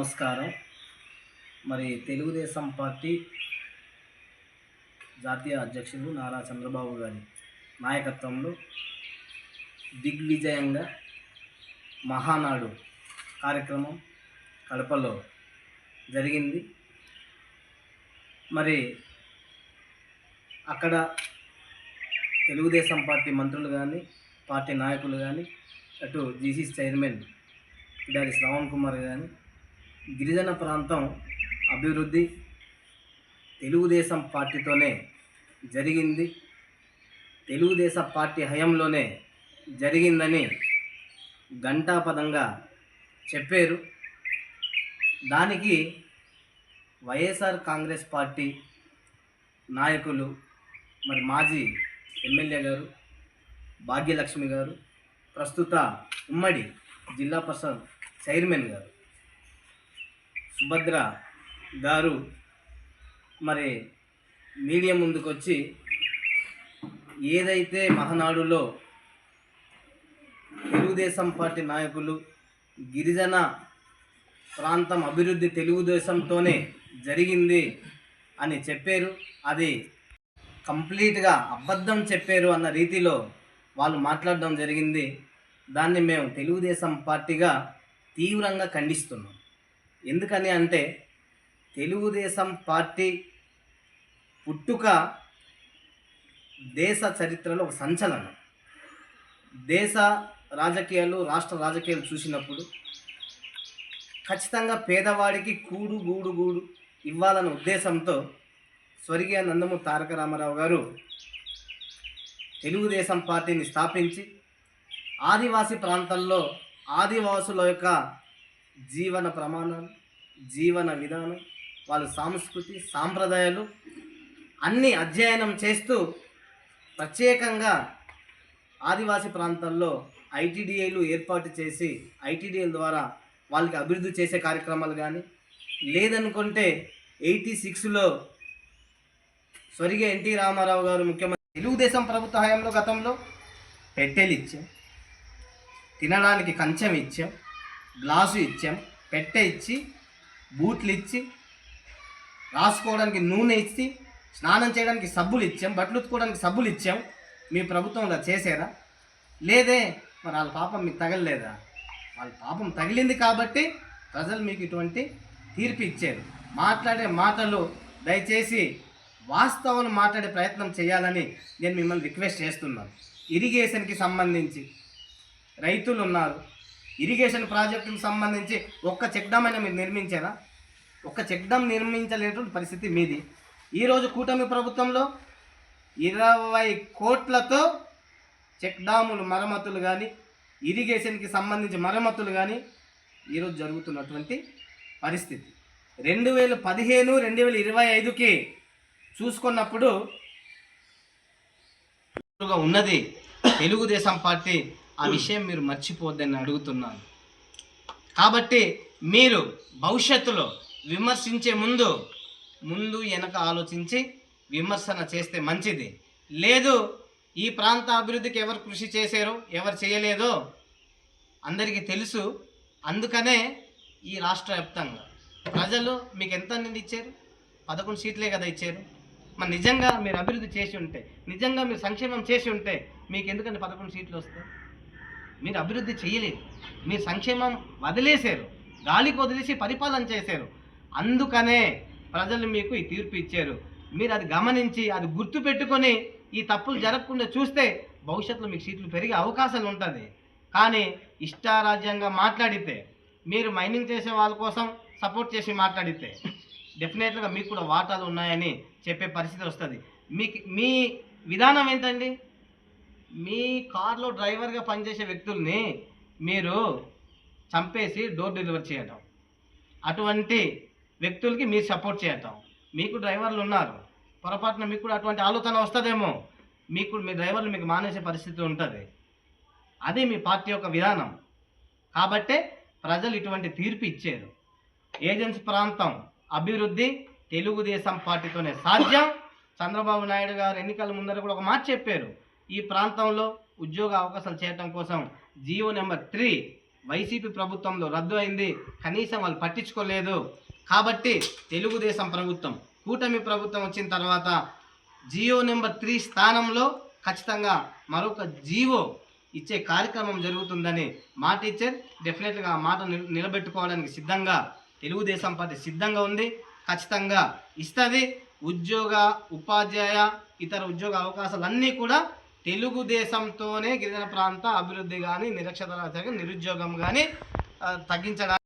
నమస్కారం. మరి తెలుగుదేశం పార్టీ జాతీయ అధ్యక్షులు నారా చంద్రబాబు గారి నాయకత్వంలో దిగ్విజయంగా మహానాడు కార్యక్రమం కడపలో జరిగింది. మరి అక్కడ తెలుగుదేశం పార్టీ మంత్రులు కానీ పార్టీ నాయకులు కానీ అటు జీసీ చైర్మన్ పిడారి శ్రావణ్ కుమార్ కానీ గిరిజన ప్రాంతం అభివృద్ధి తెలుగుదేశం పార్టీతోనే జరిగింది. తెలుగుదేశం పార్టీ హయంలోనే జరిగిందని ఘంటాపదంగా చెప్పారు. దానికి వైఎస్ఆర్ కాంగ్రెస్ పార్టీ నాయకులు మరి మాజీ ఎమ్మెల్యే గారు భాగ్యలక్ష్మి గారు ప్రస్తుత ఉమ్మడి జిల్లా పరిషత్ చైర్మన్ గారు సుభద్ర గారు మరి మీడియా ముందుకు వచ్చి ఏదైతే మహనాడులో తెలుగుదేశం పార్టీ నాయకులు గిరిజన ప్రాంతం అభివృద్ధి తెలుగుదేశంతోనే జరిగింది అని చెప్పారు. అది కంప్లీట్గా అబద్ధం చెప్పారు అన్న రీతిలో వాళ్ళు మాట్లాడడం జరిగింది. దాన్ని మేము తెలుగుదేశం పార్టీగా తీవ్రంగా ఖండిస్తున్నాం. ఎందుకని అంటే తెలుగుదేశం పార్టీ పుట్టుక దేశ చరిత్రలో ఒక సంచలనం. దేశ రాజకీయాలు రాష్ట్ర రాజకీయాలు చూసినప్పుడు ఖచ్చితంగా పేదవాడికి కూడు గూడు గూడు ఇవ్వాలన్న ఉద్దేశంతో స్వర్గీయ నందమూరి తారక రామారావు గారు తెలుగుదేశం పార్టీని స్థాపించి ఆదివాసీ ప్రాంతాల్లో ఆదివాసుల యొక్క జీవన ప్రమాణాలు జీవన విధానం వాళ్ళ సంస్కృతి సాంప్రదాయాలు అన్నీ అధ్యయనం చేస్తూ ప్రత్యేకంగా ఆదివాసీ ప్రాంతాల్లో ఐటీడీఐలు ఏర్పాటు చేసి ఐటీడీఐల ద్వారా వాళ్ళకి అభివృద్ధి చేసే కార్యక్రమాలు కానీ లేదనుకుంటే ఎయిటీ సిక్స్లో స్వర్గీయ ఎన్టీ రామారావు గారు ముఖ్యమంత్రి తెలుగుదేశం ప్రభుత్వ హయాంలో గతంలో పెట్టెలు ఇచ్చాం. తినడానికి కంచెం ఇచ్చాం. గ్లాసు ఇచ్చాం. పెట్టె ఇచ్చి బూట్లు ఇచ్చి రాసుకోవడానికి నూనె ఇచ్చి స్నానం చేయడానికి సబ్బులు ఇచ్చాం. బట్టలు ఉతుకోవడానికి సబ్బులు ఇచ్చాం. మీ ప్రభుత్వం అలా చేసేదా లేదే మరి వాళ్ళ పాపం మీకు తగలలేదా? వాళ్ళ పాపం తగిలింది కాబట్టి ప్రజలు మీకు ఇటువంటి తీర్పు ఇచ్చారు. మాట్లాడే మాటలు దయచేసి వాస్తవాలు మాట్లాడే ప్రయత్నం చేయాలని నేను మిమ్మల్ని రిక్వెస్ట్ చేస్తున్నాను. ఇరిగేషన్కి సంబంధించి రైతులు ఉన్నారు. ఇరిగేషన్ ప్రాజెక్టుకు సంబంధించి ఒక్క చెక్ డ్యామ్ అయినా మీరు నిర్మించారా? ఒక్క చెక్ డ్యామ్ నిర్మించలేనటువంటి పరిస్థితి మీది. ఈరోజు కూటమి ప్రభుత్వంలో ఇరవై కోట్లతో చెక్ డ్యాములు మరమ్మతులు కానీ ఇరిగేషన్కి సంబంధించి మరమ్మతులు కానీ ఈరోజు జరుగుతున్నటువంటి పరిస్థితి. రెండు వేల పదిహేను రెండు వేల ఇరవై ఐదుకి చూసుకున్నప్పుడు ఉన్నది తెలుగుదేశం పార్టీ ఆ విషయం మీరు మర్చిపోద్దని అడుగుతున్నాను. కాబట్టి మీరు భవిష్యత్తులో విమర్శించే ముందు ముందు వెనక ఆలోచించి విమర్శన చేస్తే మంచిది. లేదు ఈ ప్రాంత అభివృద్ధికి ఎవరు కృషి చేశారో ఎవరు చేయలేదో అందరికీ తెలుసు. అందుకనే ఈ రాష్ట్ర వ్యాప్తంగా ప్రజలు మీకు ఎంత నిండి ఇచ్చారు? పదకొండు సీట్లే కదా ఇచ్చారు. మరి నిజంగా మీరు అభివృద్ధి చేసి ఉంటే నిజంగా మీరు సంక్షేమం చేసి ఉంటే మీకు ఎందుకంటే పదకొండు సీట్లు వస్తాయి? మీరు అభివృద్ధి చేయలేదు. మీరు సంక్షేమం వదిలేశారు. గాలికి వదిలేసి పరిపాలన చేశారు. అందుకనే ప్రజలు మీకు ఈ తీర్పు ఇచ్చారు. మీరు అది గమనించి అది గుర్తు పెట్టుకొని ఈ తప్పులు జరగకుండా చూస్తే భవిష్యత్తులో మీకు సీట్లు పెరిగే అవకాశాలు ఉంటుంది. కానీ ఇష్టారాజ్యంగా మాట్లాడితే మీరు మైనింగ్ చేసే వాళ్ళ కోసం సపోర్ట్ చేసి మాట్లాడితే డెఫినెట్గా మీకు కూడా వాటాలు ఉన్నాయని చెప్పే పరిస్థితి వస్తుంది. మీకు మీ విధానం ఏంటండి? మీ కార్లో డ్రైవర్గా పనిచేసే వ్యక్తుల్ని మీరు చంపేసి డోర్ డెలివరీ చేయటం. అటువంటి వ్యక్తులకి మీరు సపోర్ట్ చేయటం. మీకు డ్రైవర్లు ఉన్నారు. పొరపాటున మీకు కూడా అటువంటి ఆలోచన వస్తుందేమో. మీకు మీ డ్రైవర్లు మీకు మానేసే పరిస్థితి ఉంటుంది. అది మీ పార్టీ యొక్క విధానం. కాబట్టే ప్రజలు ఇటువంటి తీర్పు ఇచ్చారు. ఏజెన్సీ ప్రాంతం అభివృద్ధి తెలుగుదేశం పార్టీతోనే సాధ్యం. చంద్రబాబు నాయుడు గారు ఎన్నికల ముందర కూడా ఒక మాట చెప్పారు. ఈ ప్రాంతంలో ఉద్యోగ అవకాశాలు చేయటం కోసం జియో నెంబర్ త్రీ వైసీపీ ప్రభుత్వంలో రద్దు అయింది. కనీసం వాళ్ళు పట్టించుకోలేదు. కాబట్టి తెలుగుదేశం ప్రభుత్వం కూటమి ప్రభుత్వం వచ్చిన తర్వాత జియో నెంబర్ త్రీ స్థానంలో ఖచ్చితంగా మరొక జీవో ఇచ్చే కార్యక్రమం జరుగుతుందని మా టీచర్ డెఫినెట్గా ఆ మాట నిలబెట్టుకోవడానికి సిద్ధంగా తెలుగుదేశం పార్టీ సిద్ధంగా ఉంది. ఖచ్చితంగా ఇస్తుంది. ఉద్యోగ ఉపాధ్యాయ ఇతర ఉద్యోగ అవకాశాలన్నీ కూడా తెలుగుదేశంతోనే గిరిజన ప్రాంత అభివృద్ధి కానీ నిరక్షరాస్యత నిరుద్యోగం కానీ తగ్గించడానికి